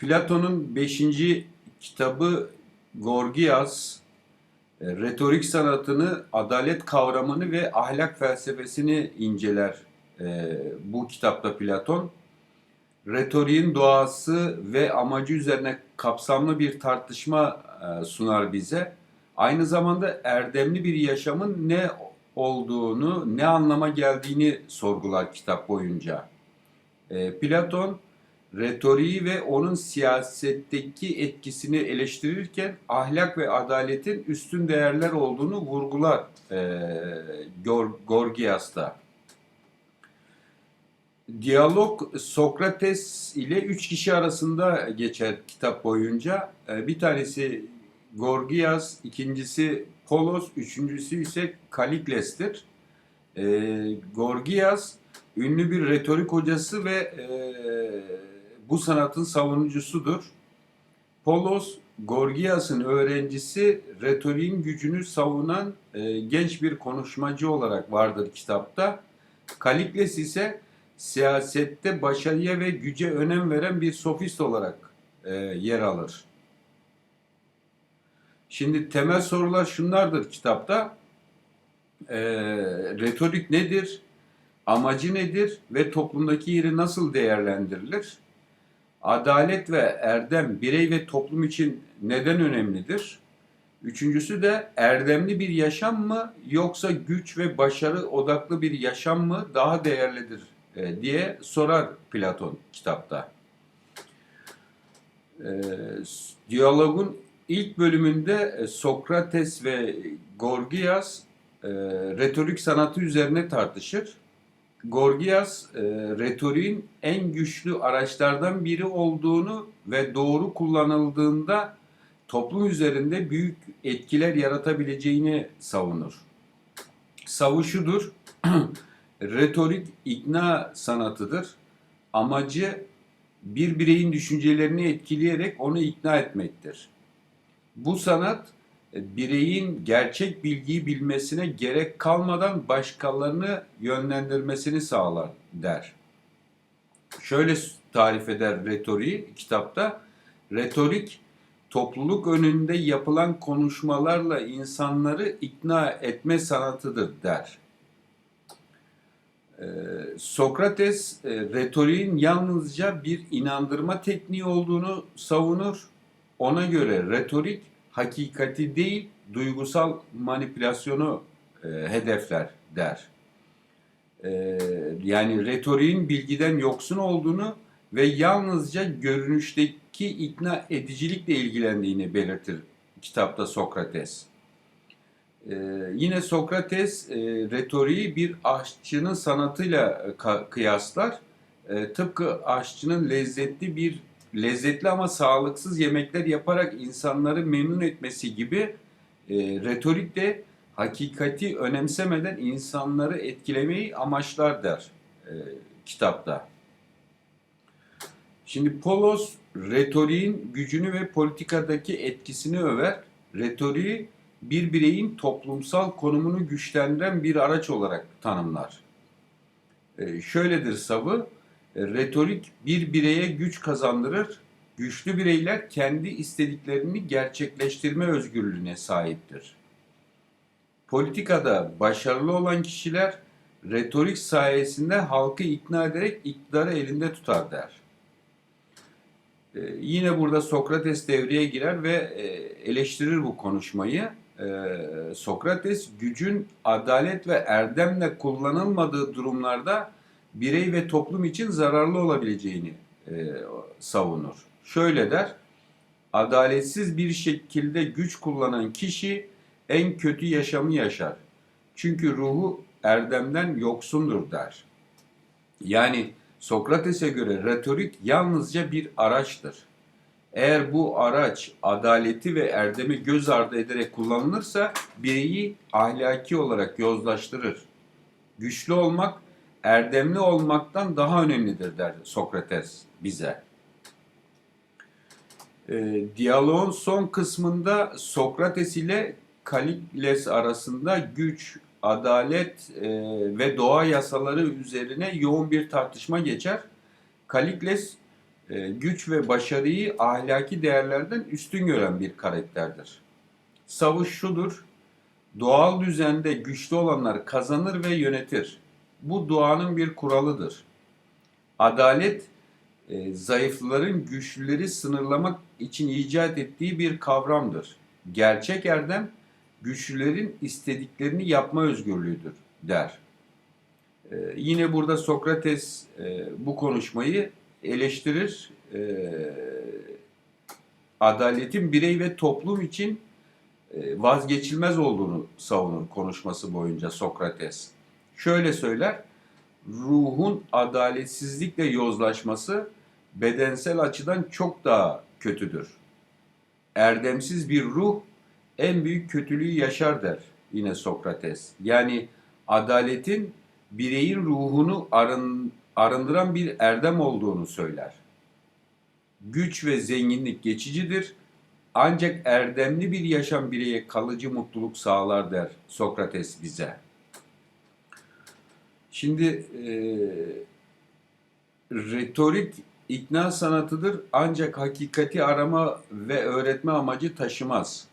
Platon'un 5. kitabı Gorgias, e, retorik sanatını, adalet kavramını ve ahlak felsefesini inceler e, bu kitapta Platon. Retoriğin doğası ve amacı üzerine kapsamlı bir tartışma e, sunar bize. Aynı zamanda erdemli bir yaşamın ne olduğunu, ne anlama geldiğini sorgular kitap boyunca. Platon retoriği ve onun siyasetteki etkisini eleştirirken ahlak ve adaletin üstün değerler olduğunu vurgular e, Gor- Gorgias'ta. Diyalog Sokrates ile üç kişi arasında geçer kitap boyunca. E, bir tanesi Gorgias, ikincisi Polos, üçüncüsü ise Kalikles'tir. E, Gorgias ünlü bir retorik hocası ve e, bu sanatın savunucusudur. Polos, Gorgias'ın öğrencisi, retoriğin gücünü savunan e, genç bir konuşmacı olarak vardır kitapta. Kalikles ise siyasette başarıya ve güce önem veren bir sofist olarak e, yer alır. Şimdi temel sorular şunlardır kitapta. E, retorik nedir? Amacı nedir? Ve toplumdaki yeri nasıl değerlendirilir? Adalet ve erdem birey ve toplum için neden önemlidir? Üçüncüsü de erdemli bir yaşam mı yoksa güç ve başarı odaklı bir yaşam mı daha değerlidir e, diye sorar Platon kitapta. E, diyalogun ilk bölümünde e, Sokrates ve Gorgias e, retorik sanatı üzerine tartışır. Gorgias e, retoriğin en güçlü araçlardan biri olduğunu ve doğru kullanıldığında toplum üzerinde büyük etkiler yaratabileceğini savunur. Savuşudur. Retorik ikna sanatıdır. Amacı bir bireyin düşüncelerini etkileyerek onu ikna etmektir. Bu sanat bireyin gerçek bilgiyi bilmesine gerek kalmadan başkalarını yönlendirmesini sağlar der. Şöyle tarif eder retoriği kitapta. Retorik topluluk önünde yapılan konuşmalarla insanları ikna etme sanatıdır der. Ee, Sokrates e, retoriğin yalnızca bir inandırma tekniği olduğunu savunur. Ona göre retorik hakikati değil duygusal manipülasyonu e, hedefler der. E, yani retoriğin bilgiden yoksun olduğunu ve yalnızca görünüşteki ikna edicilikle ilgilendiğini belirtir kitapta Sokrates. E, yine Sokrates e, retoriği bir aşçının sanatıyla ka- kıyaslar. E, tıpkı aşçının lezzetli bir lezzetli ama sağlıksız yemekler yaparak insanları memnun etmesi gibi e, retorik de hakikati önemsemeden insanları etkilemeyi amaçlar der e, kitapta. Şimdi Polos retoriğin gücünü ve politikadaki etkisini över. Retoriği bir bireyin toplumsal konumunu güçlendiren bir araç olarak tanımlar. E, şöyledir savı, retorik bir bireye güç kazandırır. Güçlü bireyler kendi istediklerini gerçekleştirme özgürlüğüne sahiptir. Politikada başarılı olan kişiler retorik sayesinde halkı ikna ederek iktidarı elinde tutar der. Ee, yine burada Sokrates devreye girer ve e, eleştirir bu konuşmayı. Ee, Sokrates gücün adalet ve erdemle kullanılmadığı durumlarda birey ve toplum için zararlı olabileceğini e, savunur. Şöyle der, adaletsiz bir şekilde güç kullanan kişi en kötü yaşamı yaşar. Çünkü ruhu erdemden yoksundur der. Yani Sokrates'e göre retorik yalnızca bir araçtır. Eğer bu araç adaleti ve erdemi göz ardı ederek kullanılırsa bireyi ahlaki olarak yozlaştırır. Güçlü olmak erdemli olmaktan daha önemlidir der Sokrates bize. E, diyaloğun son kısmında Sokrates ile Kalikles arasında güç, adalet e, ve doğa yasaları üzerine yoğun bir tartışma geçer. Kalikles e, güç ve başarıyı ahlaki değerlerden üstün gören bir karakterdir. Savuş şudur, doğal düzende güçlü olanlar kazanır ve yönetir. Bu doğanın bir kuralıdır. Adalet, e, zayıfların güçlüleri sınırlamak için icat ettiği bir kavramdır. Gerçek erdem, güçlülerin istediklerini yapma özgürlüğüdür der. E, yine burada Sokrates e, bu konuşmayı eleştirir. E, adaletin birey ve toplum için e, vazgeçilmez olduğunu savunur konuşması boyunca Sokrates. Şöyle söyler, ruhun adaletsizlikle yozlaşması bedensel açıdan çok daha kötüdür. Erdemsiz bir ruh en büyük kötülüğü yaşar der yine Sokrates. Yani adaletin bireyin ruhunu arın, arındıran bir erdem olduğunu söyler. Güç ve zenginlik geçicidir ancak erdemli bir yaşam bireye kalıcı mutluluk sağlar der Sokrates bize. Şimdi e, retorik ikna sanatıdır ancak hakikati arama ve öğretme amacı taşımaz.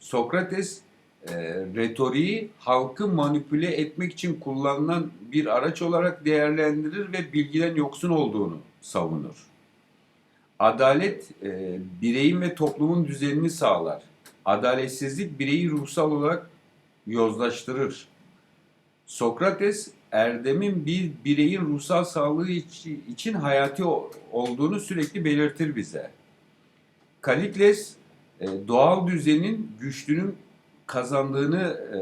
Sokrates e, retoriği halkı manipüle etmek için kullanılan bir araç olarak değerlendirir ve bilgiden yoksun olduğunu savunur. Adalet e, bireyin ve toplumun düzenini sağlar. Adaletsizlik bireyi ruhsal olarak yozlaştırır. Sokrates erdemin bir bireyin ruhsal sağlığı için hayati olduğunu sürekli belirtir bize. Kalikles e, doğal düzenin güçlünün kazandığını e,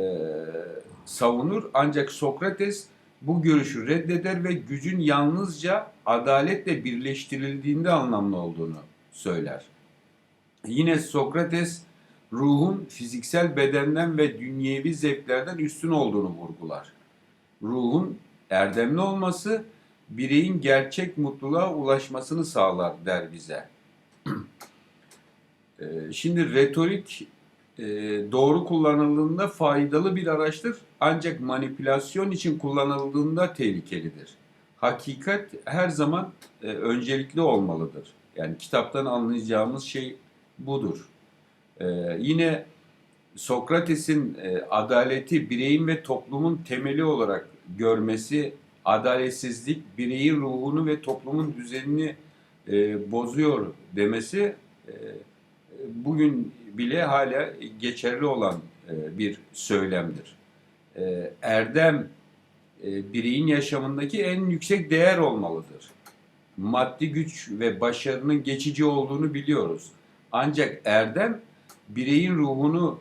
savunur ancak Sokrates bu görüşü reddeder ve gücün yalnızca adaletle birleştirildiğinde anlamlı olduğunu söyler. Yine Sokrates ruhun fiziksel bedenden ve dünyevi zevklerden üstün olduğunu vurgular. Ruhun erdemli olması bireyin gerçek mutluluğa ulaşmasını sağlar der bize. Ee, şimdi retorik e, doğru kullanıldığında faydalı bir araçtır ancak manipülasyon için kullanıldığında tehlikelidir. Hakikat her zaman e, öncelikli olmalıdır. Yani kitaptan anlayacağımız şey budur. E, yine Sokrates'in adaleti bireyin ve toplumun temeli olarak görmesi, adaletsizlik bireyin ruhunu ve toplumun düzenini bozuyor demesi bugün bile hala geçerli olan e, bir söylemdir. E, erdem e, bireyin yaşamındaki en yüksek değer olmalıdır. Maddi güç ve başarının geçici olduğunu biliyoruz. Ancak erdem bireyin ruhunu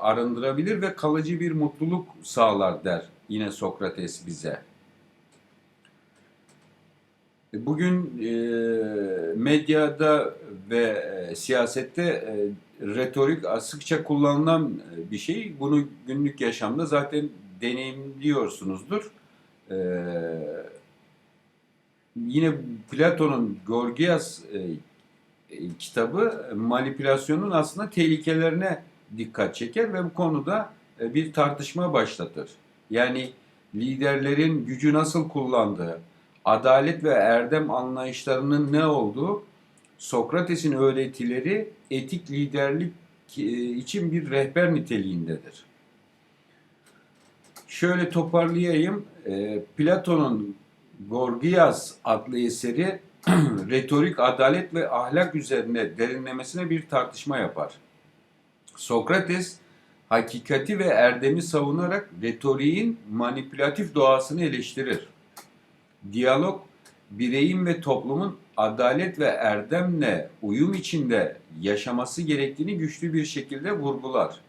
arındırabilir ve kalıcı bir mutluluk sağlar der yine Sokrates bize. Bugün e, medyada ve e, siyasette e, retorik sıkça kullanılan e, bir şey. Bunu günlük yaşamda zaten deneyimliyorsunuzdur. E, yine Platon'un Gorgias e, e, kitabı manipülasyonun aslında tehlikelerine dikkat çeker ve bu konuda e, bir tartışma başlatır. Yani liderlerin gücü nasıl kullandığı, adalet ve erdem anlayışlarının ne olduğu Sokrates'in öğretileri etik liderlik e, için bir rehber niteliğindedir. Şöyle toparlayayım. E, Platon'un Gorgias adlı eseri retorik, adalet ve ahlak üzerine derinlemesine bir tartışma yapar. Sokrates hakikati ve erdemi savunarak retoriğin manipülatif doğasını eleştirir. Diyalog bireyin ve toplumun adalet ve erdemle uyum içinde yaşaması gerektiğini güçlü bir şekilde vurgular.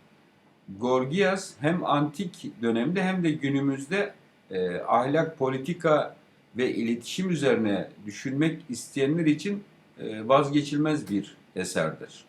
Gorgias hem antik dönemde hem de günümüzde e, ahlak, politika ve iletişim üzerine düşünmek isteyenler için e, vazgeçilmez bir eserdir.